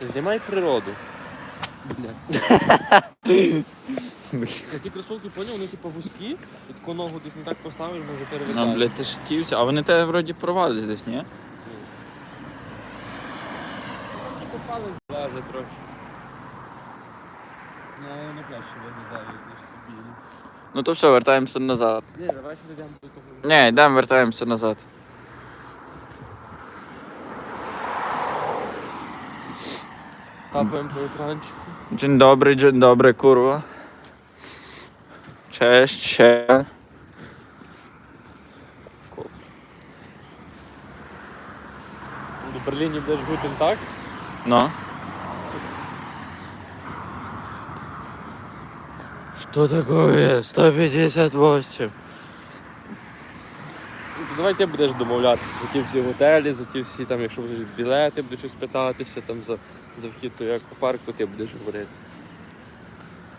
Знімай природу. Бля. Ці кросовки поняв, вони типу вузькі, і таку ногу десь не так поставиш, може перевертати. Ну, блядь, ти шатівся. А вони тебе вроді провадять десь, ні? І попали влазить трохи. Ну, не краще виглядає, ніж собі. Ну то все, вертаємося назад. Ні, давай ще йдемо до того. Ні, йдемо, вертаємося назад. Капаємо по екранчику. Dzień dobry, dzień dobry, kurwa. Cześć, się. До Берліні будеш гутен так? No. Что такое? 158. Ну, давай ти будеш домовлятися за ті всі готелі, за ті всі там, якщо будеш білети, будеш щось питатися там за, за вхід до аквапарку, ти будеш говорити.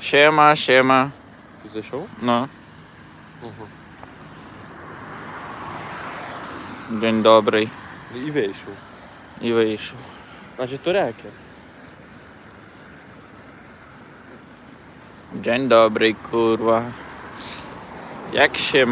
Siema, siema. Ти зайшов? No. Ого. Dzień dobry. І вийшов. I wyjść. Значить, то реки. Dzień dobry, kurwa. Jak się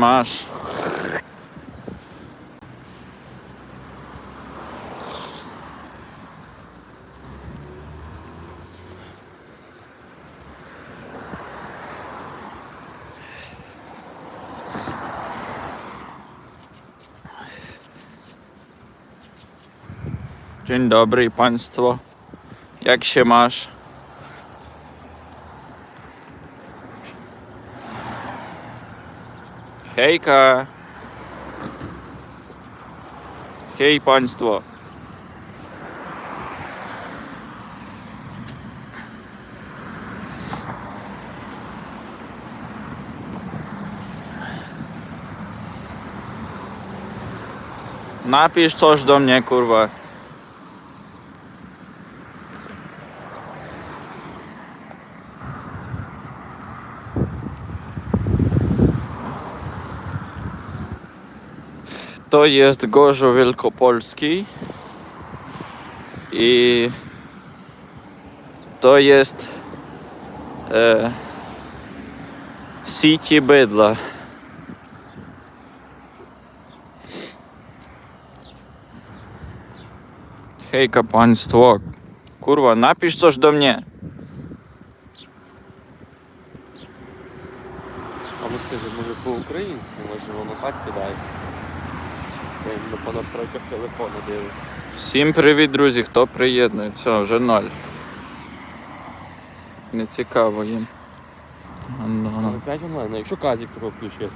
Dzień dobry państwo. Jak się masz? Hejka! Hej państwo! Napisz coś do mnie, kurwa. To jest Gorzo Wielkopolski i to jest e, City Bydla. Hejka państwo. Kurwa, napisz coś do mnie. Або скажи, може по-українськи, може воно так кидає. Він по настройках телефону дивиться. Всім привіт, друзі, хто приєднується, вже ноль. Не цікаво їм. Ну, Але 5 онлайн, а якщо казік того включити.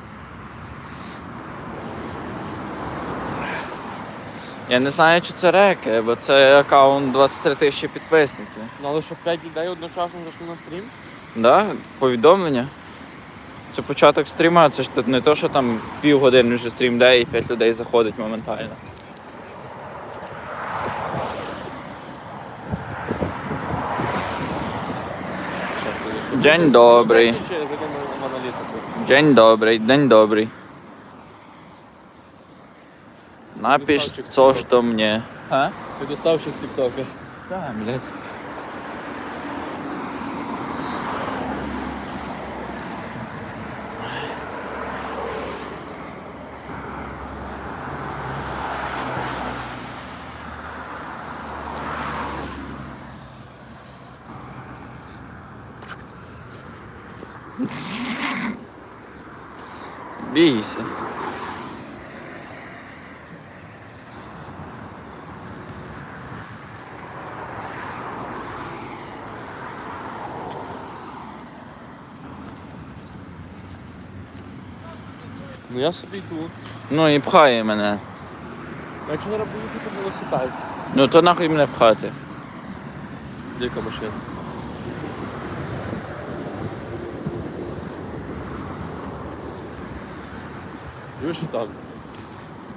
Я не знаю, чи це реки, бо це аккаунт 23 тисячі підписників. Ну але щоб 5 людей одночасно зайшли на стрім. Да? Повідомлення. Це початок стріма, це ж не то, що там півгодини вже стрім де і 5 людей заходить моментально. День добрий. День добрий, день добрий. Напиш do mnie. А? Ти доставши з тіктока. Так, блядь. Бійся. Ну я собі йду. Ну і пхає мене. Якщо зараз поїхати по велосипед. Ну то нахуй мене пхати. Яка машина? Дивиш і там.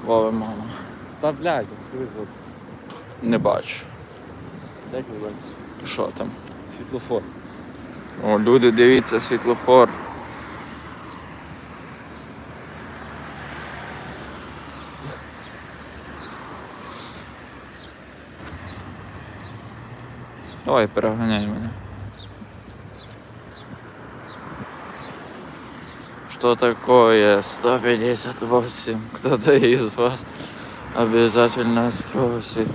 Вова, мама. Та блядь, дивись, от. Не бачу. Як називається? Що там? Світлофор. О, люди, дивіться, світлофор. Давай переганяй мене. Что такое 158? Кто-то из вас обязательно спросит.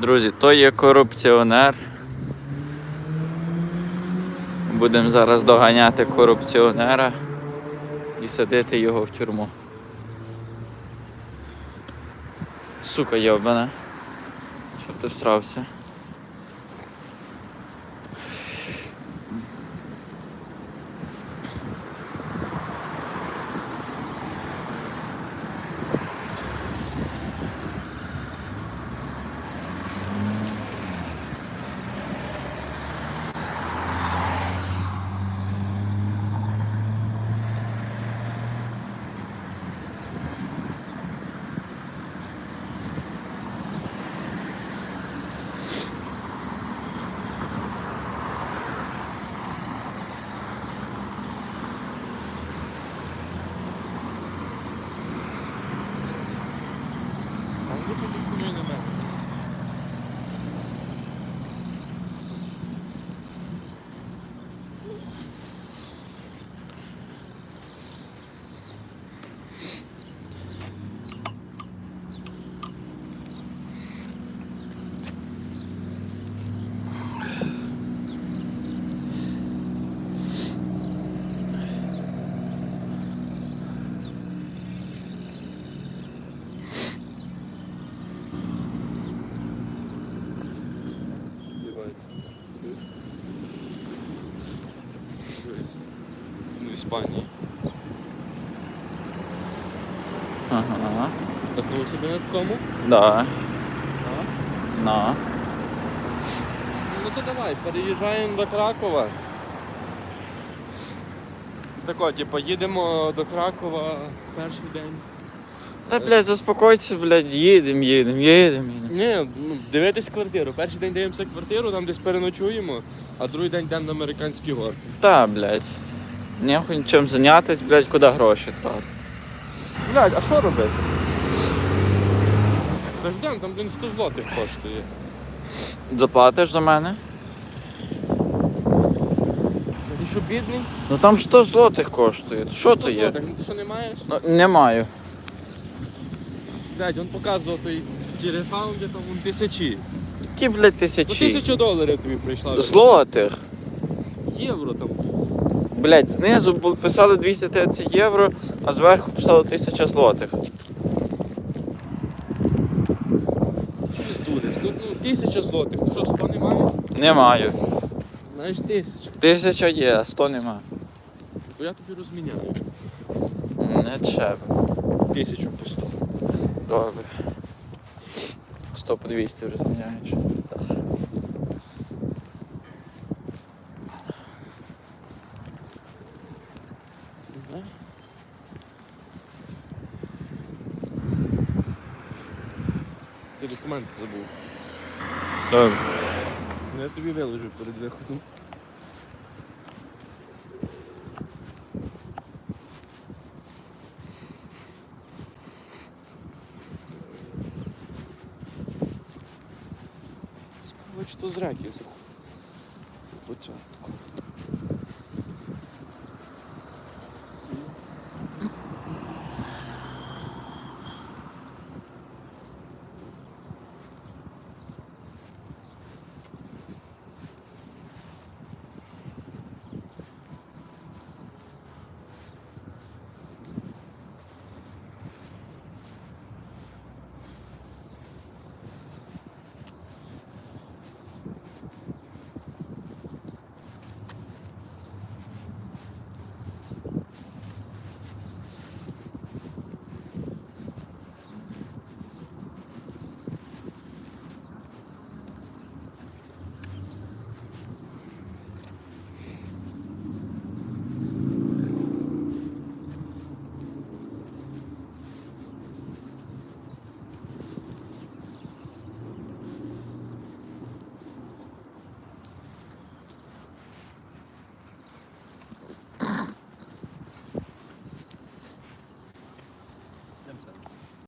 Друзі, то є корупціонер. Будемо зараз доганяти корупціонера і садити його в тюрму. Сука йобана. Щоб ти всрався. Ну, Іспанії. Ага. Вдохнув себе на такому. Да. На. Ну то давай, переїжджаємо до Кракова. Тако, типу, їдемо до Кракова перший день. Та, блядь, заспокойся, блядь, їдем, їдем, їдем, їдем. Ні, ну, дивитись квартиру. Перший день дивимося квартиру, там десь переночуємо, а другий день йдемо на американські горки. Та, блядь. Нехуй чим зайнятись, блядь, куди гроші тратити. Блядь, а що робити? Та ждем, там блін 100 злотих коштує. Заплатиш за мене? Ти що бідний? Ну там 100 злотих коштує. Що 100 є? злотих, Ну ти що не маєш? Ну, не маю. Блядь, він показував той телефон, де там вон тисячі. Які, блядь, По тисячі? тисячу доларів тобі прийшла. Злотих. Євро там. Блядь, знизу писали 230 євро, а зверху писали 1000 злотих. Ну, ну, тисяча злотих. Ти що, 100 не маєш? Не маю. Знаєш, тисяча. Тисяча є, а 100 нема. То я тобі розміняю. Не треба. Тисячу по 100. Добре. 100 по 200 розміняєш. Да? Ти документи забув. Добре. Ну я тобі виложу перед виходом. Хоч то зраків. Початку.